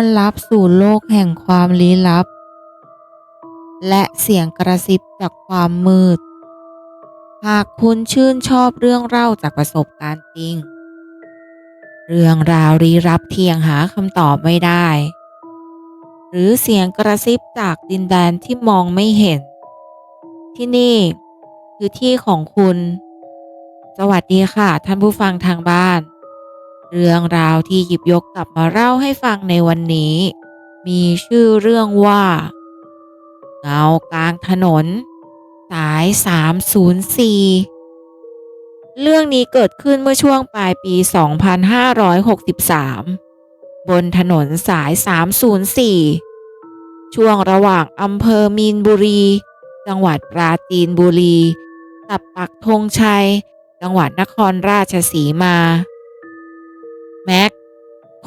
อนรับสู่โลกแห่งความลี้ลับ และเสียงกระซิบจากความมืด หากคุณชื่นชอบเรื่องเล่าจากประสบการณ์จริง เรื่องราวลี้ลับเทียงหาคำตอบไม่ได้ หรือเสียงกระซิบจากดินแดนที่มองไม่เห็น ที่นี่คือที่ของคุณ สวัสดีค่ะ ท่านผู้ฟังทางบ้าน เรื่องราวที่หยิบยกกลับมาเล่าให้ฟังในวันนี้ มีชื่อเรื่องว่า เงากลางถนน สาย 304 เรื่องนี้เกิดขึ้นเมื่อช่วงปลายปี 2563 บนถนนสาย 304 ช่วงระหว่างอำเภอมีนบุรี จังหวัดปราจีนบุรีกับปักธงชัย จังหวัดนครราชสีมา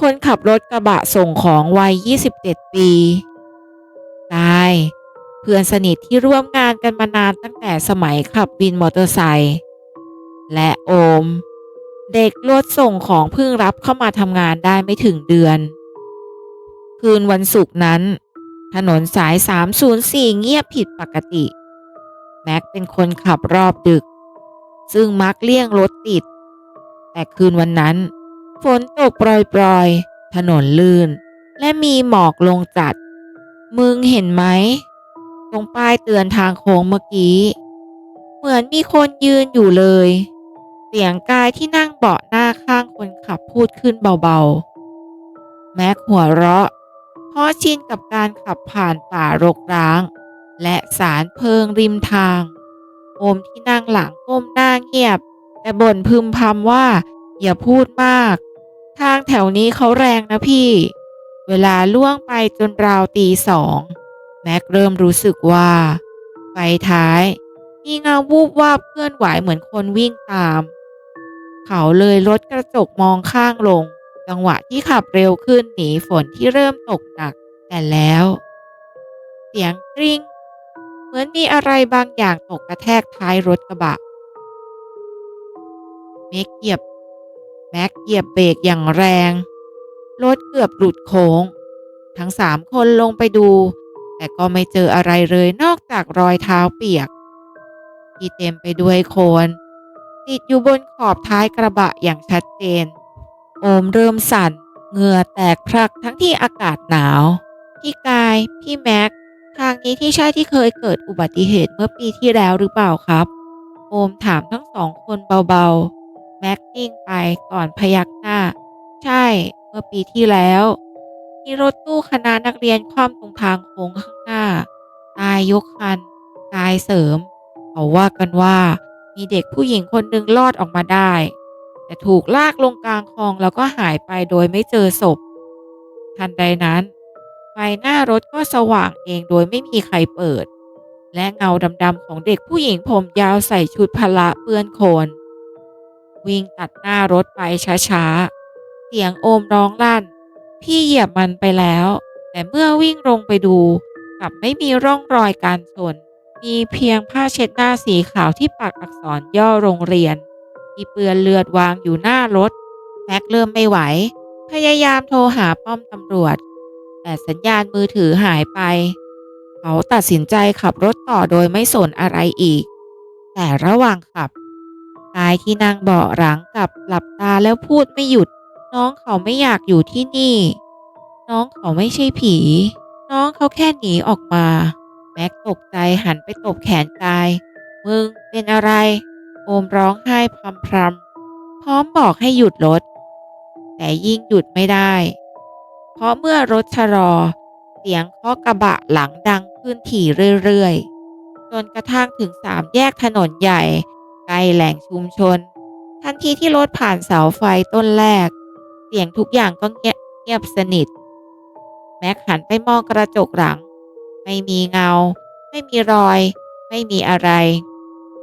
คนขับรถกระบะส่งของวัย 27 ปีกายเพื่อนสนิทที่ร่วมงานกันมานานตั้งแต่สมัยขับวินมอเตอร์ไซค์และโอม เด็กรถส่งของเพิ่งรับเข้ามาทำงานได้ไม่ถึงเดือน คืนวันศุกร์นั้น ถนนสาย 304 เงียบผิดปกติ แม็กเป็นคนขับรอบดึก ซึ่งมักเลี่ยงรถติด แต่คืนวันนั้น ฝนตกปรอยๆ ถนนลื่น และมีหมอกลงจัด มึงเห็นไหม ตรงป้ายเตือนทางโค้งเมื่อกี้ เหมือนมีคนยืนอยู่เลย เสียงกายที่นั่งเบาะหน้าข้างคนขับพูดขึ้นเบาๆ แม็กหัวเราะเพราะชินกับการขับผ่านป่ารกร้าง และสารเพิงริมทางโอมที่นั่งหลังก้มหน้าเงียบ แต่บ่นพึมพำว่าอย่าพูดมาก ทางแถวนี้เขาแรงนะพี่ เวลาล่วงไปจนราวตีสอง แม็กเริ่มรู้สึกว่า ไฟท้าย มีเงาวูบวาบเคลื่อนไหวเหมือนคนวิ่งตาม เขาเลยลดกระจกมองข้างลง จังหวะที่ขับเร็วขึ้นหนีฝนที่เริ่มตกหนัก แต่แล้ว เสียงกริ้งเหมือนมีอะไรบางอย่างตกกระแทกท้ายรถกระบะเมกเหยียบ แม็กเหยียบเบรกอย่างแรง รถเกือบหลุดโค้ง ทั้งสามคนลงไปดู แต่ก็ไม่เจออะไรเลยนอกจากรอยเท้าเปียก ที่เต็มไปด้วยโคลนติดอยู่บนขอบท้ายกระบะอย่างชัดเจน โอมเริ่มสั่นเหงื่อแตกพรักทั้งที่อากาศหนาว พี่กาย พี่แม็ก ทางนี้ที่ใช่ที่เคยเกิดอุบัติเหตุเมื่อปีที่แล้วหรือเปล่าครับ โอมถามทั้งสองคนเบาๆ แม็กนิ่งไปก่อนพยักหน้า ใช่ เมื่อปีที่แล้วมีรถตู้คณะนักเรียนคว่ำตรงทางโค้งข้างหน้า ตายยกคัน ตายเสริม เขาว่ากันว่ามีเด็กผู้หญิงคนหนึ่งรอดออกมาได้ แต่ถูกลากลงกลางคลองแล้วก็หายไปโดยไม่เจอศพ ทันใดนั้น ไฟหน้ารถก็สว่างเองโดยไม่มีใครเปิด และเงาดำๆของเด็กผู้หญิงผมยาวใส่ชุดพละเปื้อนโคลน วิ่งตัดหน้ารถไปช้าๆ เสียงโอมร้องลั่น พี่เหยียบมันไปแล้ว แต่เมื่อวิ่งลงไปดูกลับไม่มีร่องรอยการชน มีเพียงผ้าเช็ดหน้าสีขาวที่ปักอักษรย่อโรงเรียนที่เปื้อนเลือดวางอยู่หน้ารถแม็กเริ่มไม่ไหว พยายามโทรหาป้อมตำรวจ แต่สัญญาณมือถือหายไป เขาตัดสินใจขับรถต่อโดยไม่สนอะไรอีก แต่ระหว่างขับ กายที่นั่งเบาะหลังกับหลับตาแล้วพูดไม่หยุด น้องเขาไม่อยากอยู่ที่นี่ น้องเขาไม่ใช่ผี น้องเขาแค่หนีออกมา แม็กตกใจหันไปตบแขนกาย มึงเป็นอะไร โอมร้องไห้พรำพรำพร้อมบอกให้หยุดรถ แต่ยิ่งหยุดไม่ได้ เพราะเมื่อรถชะลอ เสียงเคาะกระบะหลังดังขึ้นถี่เรื่อยๆ จนกระทั่งถึงสามแยกถนนใหญ่ ใกล้แหล่งชุมชน ทันทีที่รถผ่านเสาไฟต้นแรก เสียงทุกอย่างก็เงียบเงียบสนิท แม็กหันไปมองกระจกหลัง ไม่มีเงา ไม่มีรอย ไม่มีอะไร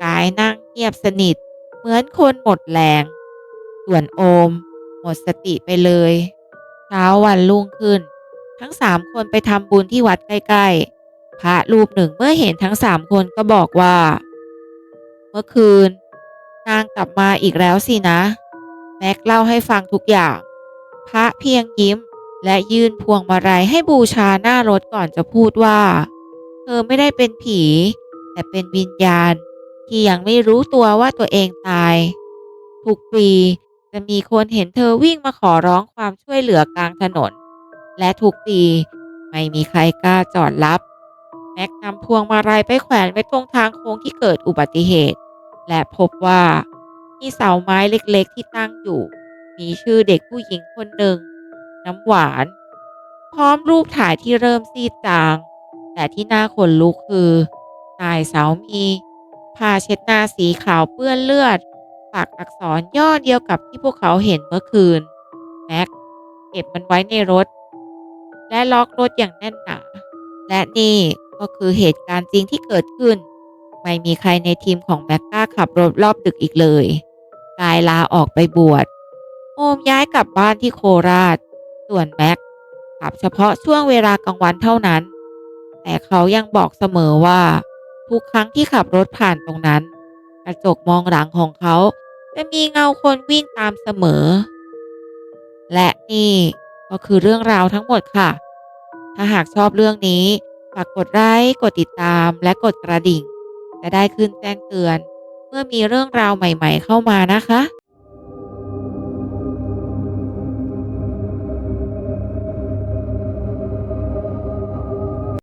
กายนั่งเงียบสนิท เหมือนคนหมดแรงส่วนโอม หมดสติไปเลยเช้าวันรุ่งขึ้น ทั้งสามคนไปทำบุญที่วัดใกล้ๆ พระรูปหนึ่งเมื่อเห็นทั้งสามคนก็บอกว่า เมื่อคืน นางกลับมาอีกแล้วสินะ แม็กเล่าให้ฟังทุกอย่าง พระเพียงยิ้มและยื่นพวงมาลัยให้บูชาหน้ารถก่อนจะพูดว่า เธอไม่ได้เป็นผี แต่เป็นวิญญาณ ที่ยังไม่รู้ตัวว่าตัวเองตาย ทุกปีจะมีคนเห็นเธอวิ่งมาขอร้องความช่วยเหลือกลางถนน และทุกปีไม่มีใครกล้าจอดรับ ม็กนำพวงมาลัยไปแขวนไว้ตรงทางโค้งที่เกิดอุบัติเหตุ และพบว่ามีเสาไม้เล็กๆที่ตั้งอยู่ มีชื่อเด็กผู้หญิงคนหนึ่ง น้ำหวาน พร้อมรูปถ่ายที่เริ่มซีดจาง แต่ที่น่าขนลุกคือใต้เสามีผ้าเช็ดหน้าสีขาวเปื้อนเลือดปักอักษรย่อเดียวกับที่พวกเขาเห็นเมื่อคืน แม็กเก็บมันไว้ในรถ และล็อกรถอย่างแน่นหนาและนี่ ก็คือเหตุการณ์จริงที่เกิดขึ้น ไม่มีใครในทีมของแม็กก้าขับรถรอบดึกอีกเลยกายลาออกไปบวชโอมย้ายกลับบ้านที่โคราช ส่วนแม็กขับเฉพาะช่วงเวลากลางวันเท่านั้น แต่เขายังบอกเสมอว่า ทุกครั้งที่ขับรถผ่านตรงนั้น กระจกมองหลังของเขาจะมีเงาคนวิ่งตามเสมอ และนี่ก็คือเรื่องราวทั้งหมดค่ะ ถ้าหากชอบเรื่องนี้ ฝากกดไลค์กดติดตามและกดกระดิ่ง จะได้ขึ้นแจ้งเตือน เมื่อมีเรื่องราวใหม่ ๆ เข้ามานะคะ